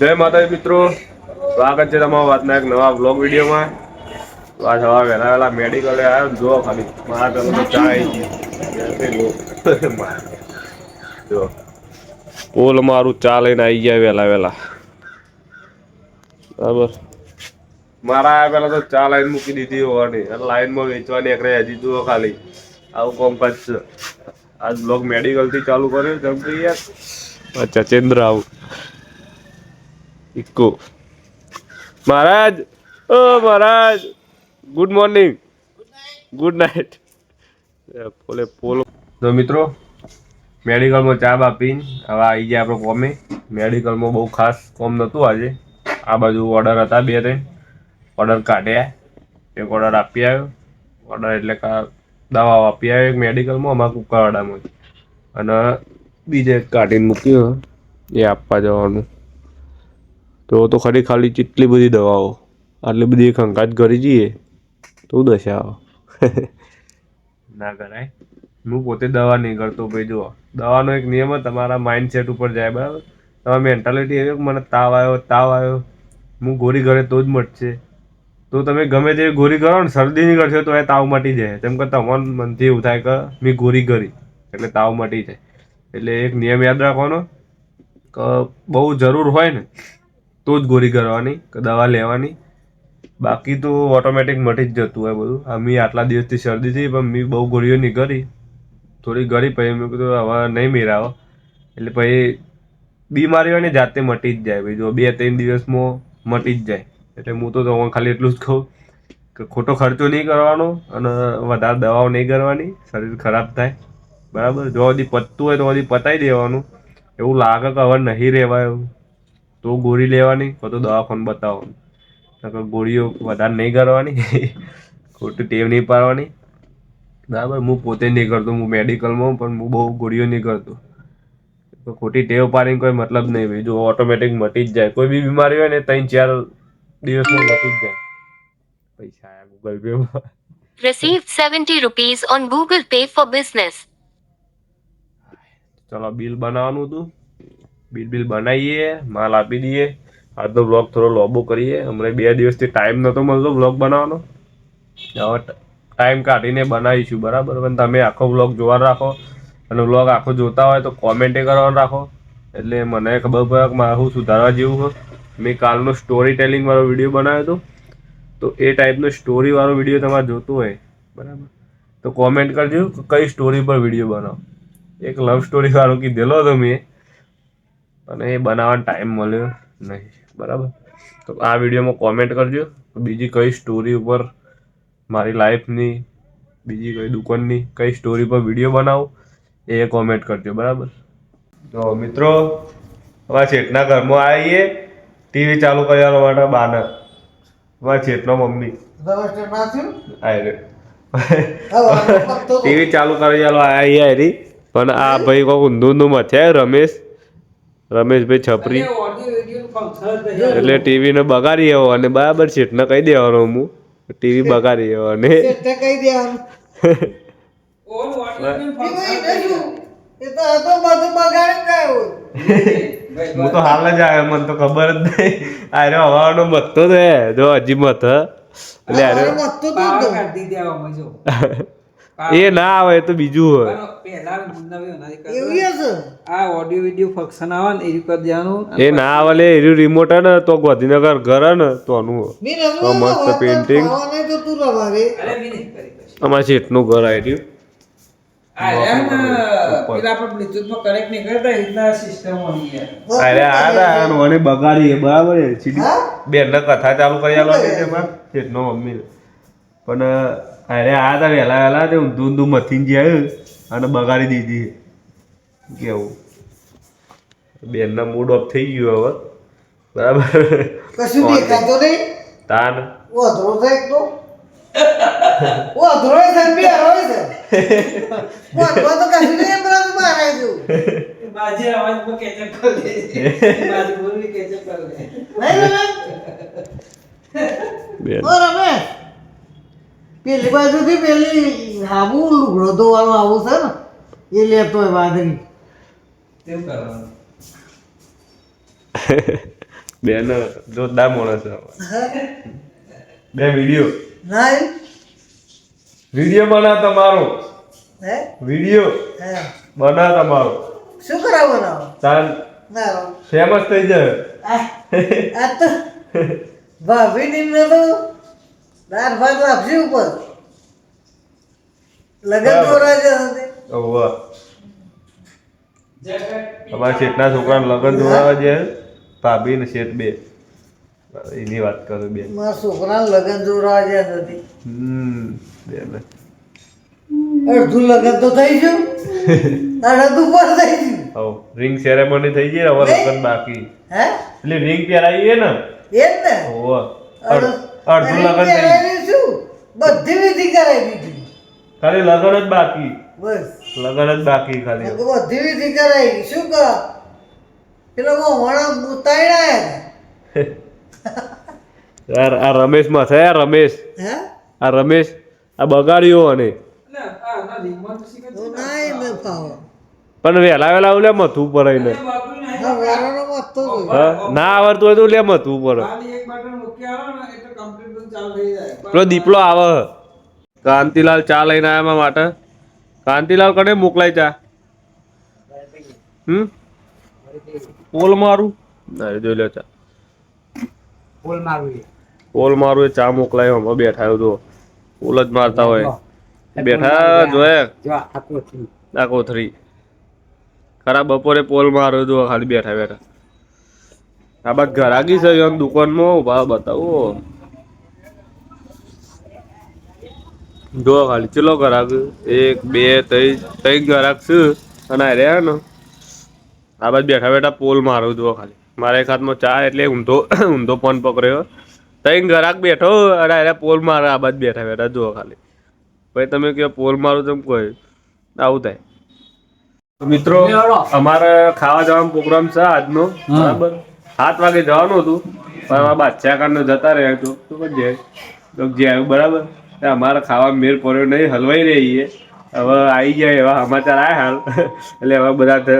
જય માતાજી મિત્રો. સ્વાગત છે તમારા વાતના એક નવા બ્લોગ વિડીયોમાં. આ સવાર વહેલા વહેલા મેડિકલે આવ્યો જુઓ ખાલી. મારા પેલો તો ચા જો પોલ મારું ચા લઈને આવી ગયા વહેલા વહેલા. બરાબર. મારા પેલા તો ચા લાઈન મૂકી દીધી હોવાની. લાઈનમાં વેચવાની એકરે હજી જુઓ ખાલી. આવું કોમકાજ છે આજ બ્લોગ મેડિકલથી ચાલુ કર્યું જમ યાર અચ્છા ચંદ્ર આવું. ઇક્કો. મહારાજ, ઓ મહારાજ, ગુડ મોર્નિંગ. Good night. પોલે પોલો. તો મિત્રો, મેડિકલમાં ચા બા પીને હવે આવી ગયા આપણો કોમે. મેડિકલમાં બહુ ખાસ કોમ નહોતું આજે. આ બાજુ ઓર્ડર હતા બે ત્રણ. ઓર્ડર કાઢ્યા. એક ઓર્ડર આપી આવ્યો. ઓર્ડર એટલે કા દવાઓ આપી આવ્યો એક મેડિકલમાં, અમારા કુકરવાડામાં. અને બીજે કાઢીને મૂક્યું. એ આપવા જવાનું. તો તો ખરી ખાલી કેટલી બધી દવાઓ. આટલી બધી કંકાત કરી જઈએ, તો દશા આવે? ના કરાય. હું પોતે દવા નહીં કરતો ભાઈ, જુઓ. દવાનો એક નિયમ તમારા માઇન્ડ સેટ ઉપર જાય, બરાબર? તમારી મેન્ટાલિટી એવી મને તાવ આવ્યો તાવ આવ્યો. હું ગોળી ઘરે તો જ મટશે. તો તમે ગમે તે ગોળી કરો ને, શરદી નહીં કરશો તો એ તાવ મટી જાય. તેમ કે તમારું મનથી એવું થાય કે મેં ગોળી કરી, એટલે તાવ મટી જાય. એટલે એક નિયમ યાદ રાખવાનો કે બહુ જરૂર હોય ને તો જ ગોળી કરવાની દવા લેવાની. બાકી તો ઓટોમેટિક મટી જ જતું હોય બધું. અમે આટલા દિવસથી શરદી થઈ, પણ મેં બહુ ગોળીઓ નહીં કરી. થોડી ગરી પછી મેં કીધું, હવે નહીં મેરાવો. એટલે પછી બીમારી હોય ને જાતે મટી જ જાય. ભાઈ જો બે ત્રણ દિવસમાં મટી જ જાય. એટલે હું તો ખાલી એટલું જ કહું કે ખોટો ખર્ચો નહીં કરવાનો અને વધારે દવાઓ નહીં કરવાની. શરીર ખરાબ થાય. બરાબર? જો હજી પતતું હોય તો હજી પતાવી દેવાનું. એવું લાગે કે હવે નહીં રહેવાય એવું. તો ગોળી લેવાની કાં તો દવાખાને બતાવવાનું નકર ગોળીઓ વધારે નહીં કરવાની ખોટી ટેવ નહીં પાડવાની. બરાબર હું પોતે નહીં કરતો હું મેડિકલમાં પણ હું બહુ ગોળીઓ નહીં કરતો. ખોટી ટેવ પાડીને કોઈ મતલબ નહીં ભાઈ જો ઓટોમેટિક મટી જ જાય. કોઈ બી બીમારી હોય ને ત્રણ ચાર દિવસમાં મટી જ જાય. પૈસા આવ્યા ગૂગલ પેમાં Received 70 rupees on Google Pay for Business. ચલો બિલ બનાવવાનું હતું. બિલ બિલ બનાવીએ, માલ આપી દઈએ. આજનો બ્લોગ થોડો લોબો કરીએ. હમણાં બે દિવસથી ટાઈમ નહોતો મળતો બ્લોગ બનાવવાનો. હવે ટાઈમ કાઢીને બનાવીશું, બરાબર? પણ તમે આખો બ્લોગ જોવા રાખો. અને બ્લોગ આખો જોતા હોય તો કોમેન્ટે કરવાનું રાખો. એટલે મને ખબર પડે કે મારે સુધારવા જેવું હોય. મેં કાલનો સ્ટોરી ટેલિંગવાળો વીડિયો બનાવ્યો હતો. તો એ ટાઈપનો સ્ટોરી વાળો વીડિયો તમારે જોતો હોય. બરાબર? તો કોમેન્ટ કરજો કઈ સ્ટોરી પર વીડિયો બનાવો. એક લવ સ્ટોરીવાળો કીધેલો હતો મેં. અને એ બનાવવાનો ટાઈમ મળ્યો નહીં. બરાબર? તો આ વિડીયોમાં કોમેન્ટ કરજો. બીજી કઈ સ્ટોરી ઉપર મારી લાઈફની બીજી કઈ દુકાનની કઈ સ્ટોરી પર વીડિયો બનાવો એ કોમેન્ટ કરજો. બરાબર? તો મિત્રો હવે ચેટના ઘરમાં આવીએ. ટીવી ચાલુ કરવા માટે બાને હવે ચેટનો મમ્મી. ટીવી ચાલુ કરી ચાલો હેરી પણ આ ભાઈ કોઈ ઊંધું ઊંધું મથે રમેશ. રમેશભાઈ છપરી. એટલે ટીવી ને બગાડી આવો અને બરાબર છે એટલે કહી દેવાનો હું. ટીવી બગાડી આવો અને. હું. તો હાલ જ આવ્યો મને તો ખબર જ નહીં. અરે હવાનો મથતો તો હે જો હજી મત એટલે એ ના આવે તો બીજું હોય. એ ના આવે લે એર્યું રિમોટ હે ને તો ગાંધીનગર ઘર ને તો મસ્ત હવે અમારે શેઠનું ઘર આવી આ રહ્યા ને પેલા આપણે બ્લુટૂથમાં કનેક્ટ નહીં કરતા એ રીતના સિસ્ટમ હોની યાર અરે આ તા મને બગાડી બરાબર છે બેન કથા ચાલુ કરી શેઠનો મમ્મી પણ અરે આ તા વહેલા વહેલા તે ઊંધું ઊંધું મથીને ગયા અને બગાડી દીધી. કેવું? બેનના મૂડ ઓફ થઈ ગયો હવે. બરાબર? કશું દેખાતો નહીં. તાન. વાંધરો છે એક તો. વાંધરો છે ને બે હરોય છે. વાંધરો તો કશું નહીં એમ બરાબર મારે જો બાજે અવાજમાં કેચઅપ કર દે. બાજુ બોલવી કેચઅપ કર દે. નહીં. બેન. ઓ રમેશ. પેલી બાજુથી પેલી આવું લુગડો ધોવાનું આવું છે ને એ લેતો હોય વાદળી તેવું કરવાનું. બેન જોરદાર માણસ છે બે વીડિયો. ના વીડિયો બના તમારો. હે? વીડિયો બના બનાવ તમારો. શું કરાવો બનાવો ચાલ. ના. ફેમસ થઈ જાય આ તો ભાભી નિમને તો દાળ ભાગ લાપસી ઉપર. લગન. દોરા છે ઓહો તમારા શેઠના છોકરાને લગન જોડાવા છે ભાભી ને શેઠ બે. એની વાત કરું બે. મારા છોકરાને લગન દોરા છે નથી હમ બે બે. અડધું લગન તો થઈ ગયું. અડધું પર થઈ ગયું. હવ રિંગ સેરેમની થઈ ગઈ હવે લગન બાકી. હે? એટલે રિંગ પહેરાવીએ ને. એ જ ને ઓહો અડધું લગન થઈ શું? બધી વિધિ કરાવી દીધી ખાલી લગન જ બાકી. બસ. લગન જ બાકી ખાલી. બધી વિધિ કરાવી શું કર? પેલો મોણા યાર આ રમેશમાં છે યાર રમેશ. હે? આ રમેશ આ બગાડ્યો અને એટલે વેલા પણ વહેલા વહેલા ઓલે મથું પડે ને ના આવડતું હોય તો લેમ હતું જાય. પેલો દીપલો આવે. કાંતિલાલ ચા લઈને આવ્યા માટે. કાંતિલાલ કને મોકલાય ચા? હમ? પોલ મારું? ના જોઈ લો ચા. પોલ મારું પોલ મારું એ ચા મોકલાય હમણાં બેઠા તો. પોલ જ મારતા હોય. બેઠા જોયે જો આખું આ કોથરી ખરા બપોરે પોલ માર્યો તો ખાલી બેઠા બેઠા. આ બાદ ઘરાકી છે એમ દુકાનમાં ભાવ બતાવો. જો ખાલી ચલો ઘરાક એક બે ત્રણ ત્રણ ઘરાક છે અને આ રહ્યા ને. આ બાદ બેઠા બેઠા પોલ મારું જુઓ ખાલી. મારા એક હાથમાં ચા એટલે ઊંધો ઊંધો ફોન પકડ્યો. ત્રણ ઘરાક બેઠો અને રહ્યા પોલ મારે આ બાદ બેઠા બેઠા જુઓ ખાલી. પછી તમે કહો પોલ મારું તેમ કોઈ. આવું થાય. મિત્રો અમારે ખાવા જવાનો પ્રોગ્રામ છે આજનો. બરાબર? સાત વાગે જવાનું હતું. પણ અમારા બાદશાહ કારણે જતા રહ્યા તો પછી જાય તો જે આવ્યું, બરાબર? અમારે ખાવા મેર પડ્યો નહીં, હલવાઈ રહીએ હવે આવી જાય એવા સમાચાર આવ્યા હાલ. એટલે હવે બધા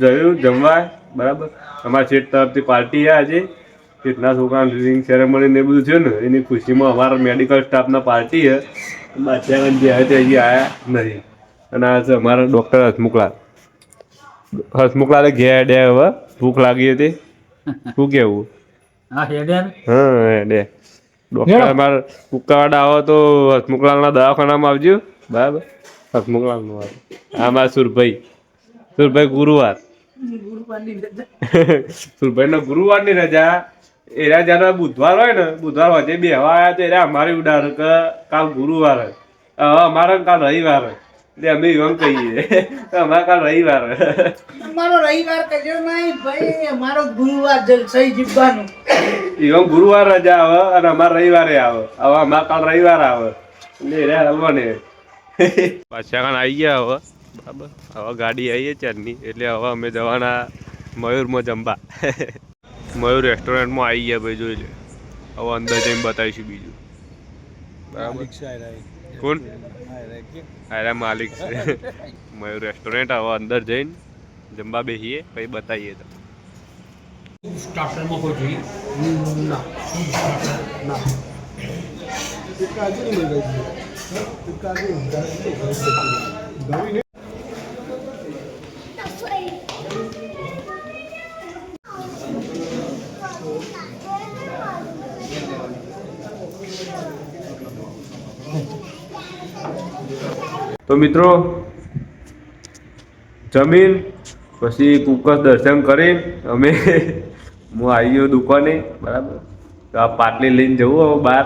જયું, જમવા, બરાબર? અમારા શેઠ તરફથી પાર્ટી આજે. કેટલા છોકરાને રિંગ સેરેમની ને બધું થયું ને, એની ખુશીમાં અમારા મેડિકલ સ્ટાફના પાર્ટી છે. બાદશાહ જે આવ્યા તે હજી આવ્યા નહીં. અને આ છે અમારા ડૉક્ટર હસમુખલાલ. હસમુખલાલે ઘેર ડે હવે ભૂખ લાગી હતી. શું કેવું? હા હેડે હા ડૉક્ટર અમારે કુકાવાડા આવો તો હસમુખલાલના દવાખાનામાં આવજો. બરાબર? હસમુખલાલનું આવે. આ મારા સુરભાઈ. સુરભાઈ ગુરુવાર. સુરભાઈનો ગુરુવારની રજા. એરા જ્યારે બુધવાર હોય ને બુધવાર વચ્ચે બે હવા આવ્યા તો એ અમારી ઉડાર કે કાલ ગુરુવાર અમારે કાલ રવિવાર હે. એટલે અમે એમ કહીએ. અમારા કાલ રવિવાર. હે. અમારો રવિવાર કજો નહીં ભાઈ અમારો ગુરુવાર જલસઈ જીવવાનું. એમ ગુરુવાર રજા આવે અને અમારે રવિવારે આવે. હવે અમારે કાલ રવિવાર આવે. લે એરા હલવાને પાછા કાન આવી ગયા હવે. બરાબર. હવે ગાડી આવી છે ચારની. એટલે હવે અમે જવાના મયુરમાં જમવા મયુર રેસ્ટોરન્ટમાં આવી ગયા ભાઈ જોઈ લે. હવે અંદર જઈને બતાવીશું બીજું. બરાબર. કોણ અરે માલિક છે. મયુર રેસ્ટોરન્ટ આવો અંદર જઈને જમવા બેસીએ પછી બતાવીએ તો સ્ટાર્ટરમાં કોઈ જોઈએ? તો મિત્રો, જમીન, પછી કુકસ દર્શન કરી, અમે, હું આવી ગયો દુકાને, બરાબર? તો આ પાટલી લઈને જવું હવે બહાર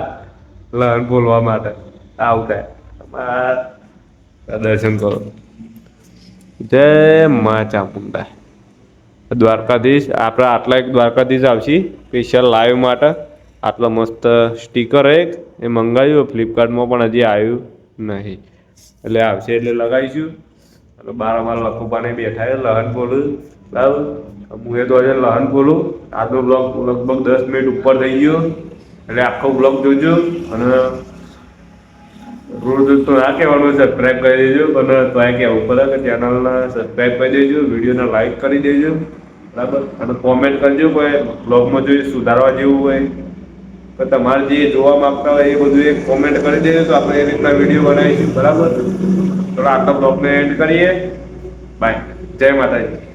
લહન બોલવા માટે. આવું થાય. આમાં આ દર્શન કરો. જય મા ચામુંડા. દ્વારકાધીશ, આપણે આટલા એક દ્વારકાધીશ આવશે સ્પેશિયલ લાઈવ માટે. આટલા મસ્ત સ્ટીકર એક, એ મંગાવ્યું ફ્લિપકાર્ટમાં પણ હજી આવ્યું નહીં. એટલે આવશે એટલે લગાવીશું. અને બાર અમારા લખુબાને બેઠા છે, લહન બોલું બરાબર? હું એ તો હજુ લહન બોલું આજનો બ્લોગ લગભગ દસ મિનિટ ઉપર થઈ ગયો. એટલે આખો બ્લોગ જોજો અને રોડ તો ના કહેવાનું સબસ્ક્રાઈબ કરી દેજો. અને તો કહેવું પડે કે ચેનલને સબસ્ક્રાઈબ કરી દેજો, વિડીયોને લાઈક કરી દેજો. બરાબર? અને કોમેન્ટ કરજો કોઈ બ્લોગમાં જોઈએ સુધારવા જેવું હોય. તો તમારે જે જોવા માંગતા હોય એ બધું એક કોમેન્ટ કરી દેજો, તો આપણે એ રીતના વીડિયો બનાવીશું. બરાબર? થોડા આખા બ્લોગને એન્ડ કરીએ. બાય જય માતાજી.